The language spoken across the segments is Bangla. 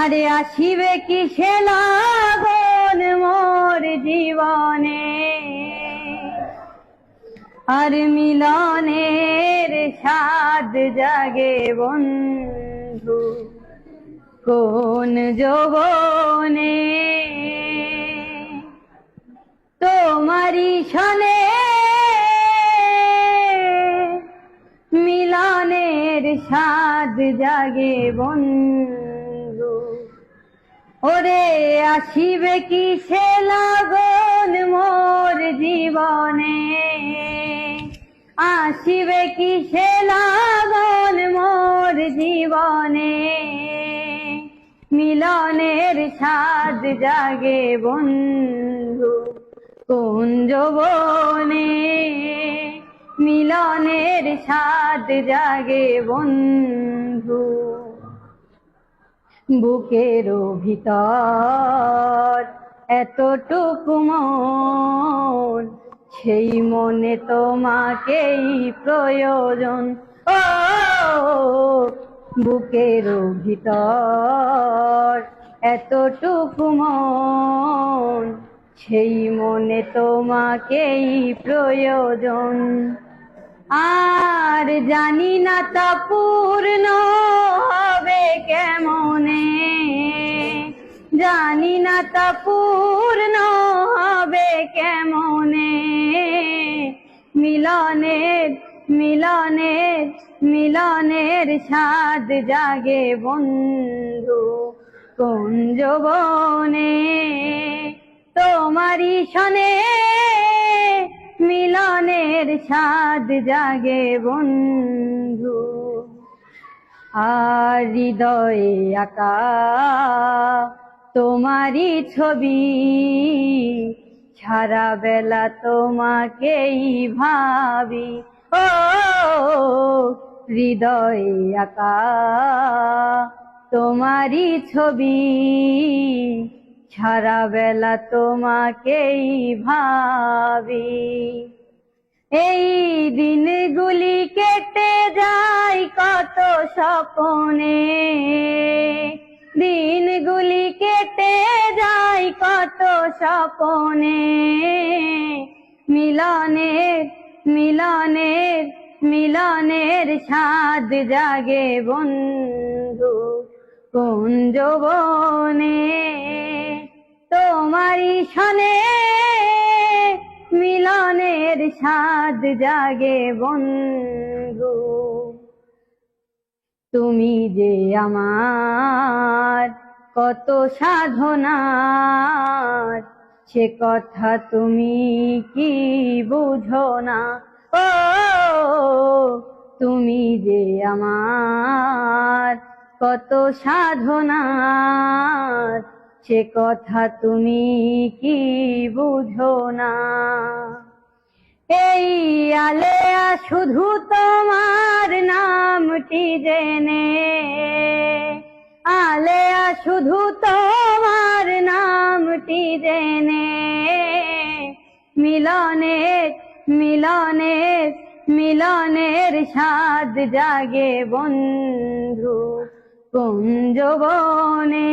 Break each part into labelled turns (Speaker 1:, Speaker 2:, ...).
Speaker 1: আরে আসিবে কি সে লাগন মোর জীবনে? আর মিলনের স্বাদ জাগে বন্ধু, কোন যৌবনে? তোমারি শনে মিলনের স্বাদ জাগে বন্ধু ওরে আসিবে কি সে লাগন মোর জীবনে? আসিবে কি সে লাগন মোর জীবনে? মিলনের স্বাদ জাগে বন্ধু কোন যৌবনে মিলনের স্বাদ জাগে বন্ধু বুকের ভিতর এতটুকু মন, সেই মনে তোমাকেই প্রয়োজন। ও, বুকের ভিতর এতটুকু মন, সেই মনে তোমাকেই প্রয়োজন। আর জানি না তা পূর্ণ হবে কেমনে। জানি না তা পূর্ণ হবে কেমনে। মিলনের মিলনের মিলনের স্বাদ জাগে বন্ধু কোন যৌবনে। তোমারি শনে মিলনের স্বাদ জাগে বন্ধু। আর হৃদয়ে আঁকা তোমারই ছবি, সারা বেলা তোমাকেই ভাবি। ও, হৃদয়ে আঁকা তোমারই ছবি সারা বেলা তোমাকেই ভাবি। এই দিনগুলি কেটে যায় কত স্বপনে। দিনগুলি কেটে যায় কত স্বপনে। মিলনের মিলনের মিলনের স্বাদ জাগে বন্ধু কোন যৌবনে। তোমারি শনে মিলনের স্বাদ জাগে বন্ধু। তুমি যে আমার কত সাধনার, সে কথা তুমি কি বুঝো না? ও, তুমি যে আমার কত সাধনার সে কথা তুমি কি বুঝো না? এই আলেয়া শুধু তোমার নামটি জেনে। আলেয়া শুধু তোমার নামটি জেনে। মিলনের মিলনের মিলনের স্বাদ জাগে বন্ধু, কোন যৌবনে?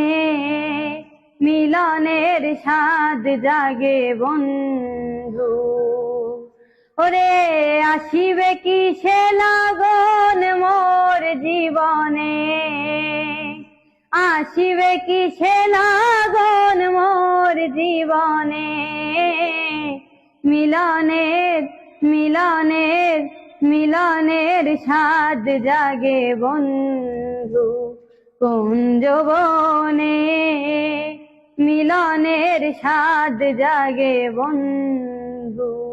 Speaker 1: মিলনের স্বাদ জাগে বন্ধু। ওরে আসিবে কি সে লাগন মোর জীবনে? আসিবে কি সে লাগন মোর জীবনে? মিলনের মিলনের মিলনের স্বাদ জাগে বন্ধু। কোন যৌবনে মিলনের স্বাদ জাগে বন্ধু।